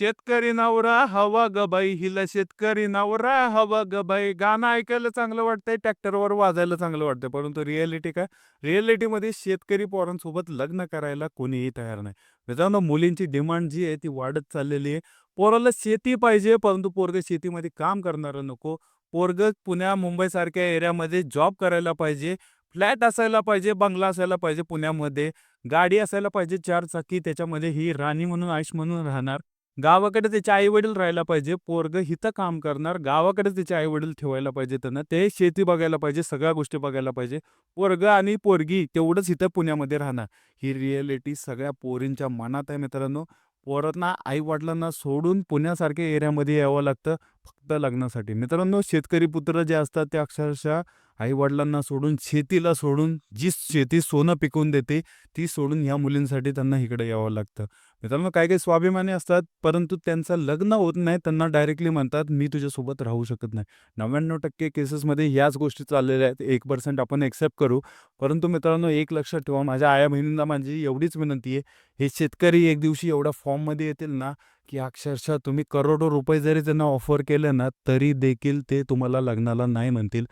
शेतकरी नवरा हवा ग बाई हिला शेतकरी नवरा हवा ग बाई गाणं ऐकायला चांगलं वाटतंय ट्रॅक्टरवर वाजायला चांगलं वाटतंय. परंतु रिअलिटी काय रिअलिटीमध्ये शेतकरी पोरांसोबत लग्न करायला कोणीही तयार नाही. मित्रांनो मुलींची डिमांड जी आहे ती वाढत चाललेली आहे. पोराला शेती पाहिजे परंतु पोरग शेतीमध्ये काम करणारं नको. पोरग पुण्या मुंबईसारख्या एरियामध्ये जॉब करायला पाहिजे फ्लॅट असायला पाहिजे बंगला असायला पाहिजे पुण्यामध्ये. गाडी असायला पाहिजे चार चाकी त्याच्यामध्ये ही राणी म्हणून आयुष म्हणून राहणार. गावाकडे त्याचे आई वडील राहायला पाहिजे. पोरग हिथं काम करणार गावाकडे त्याचे आई वडील ठेवायला पाहिजे त्यांना. ते शेती बघायला पाहिजे सगळ्या गोष्टी बघायला पाहिजे. पोरग आणि पोरगी तेवढंच इथं पुण्यामध्ये राहणार. ही रिअलिटी सगळ्या पोरींच्या मनात आहे मित्रांनो. पोरांना आई वडिलांना सोडून पुण्यासारख्या एरियामध्ये यावं लागतं फक्त लग्नासाठी. मित्रांनो शेतकरी पुत्र जे असतात ते अक्षरशः आईवडिलांना सोडून शेतीला सोडून जी शेती सोनं पिकवून देते ती सोडून ह्या मुलींसाठी त्यांना इकडे यावं लागतं. मित्रांनो काही काही स्वाभिमानी असतात परंतु त्यांचं लग्न होत नाही त्यांना डायरेक्टली म्हणतात मी तुझ्यासोबत राहू शकत नाही. नव्याण्णव टक्के केसेसमध्ये ह्याच गोष्टी चाललेल्या आहेत एक पर्सेंट आपण एक्सेप्ट करू. परंतु मित्रांनो एक लक्षात ठेवा माझ्या आया बहिणींना माझी एवढीच विनंती आहे हे शेतकरी एक दिवशी एवढ्या फॉर्ममध्ये येतील ना की अक्षरशः तुम्ही करोडो रुपये जरी त्यांना ऑफर केले ना तरी देखील ते तुम्हाला लग्नाला नाही म्हणतील.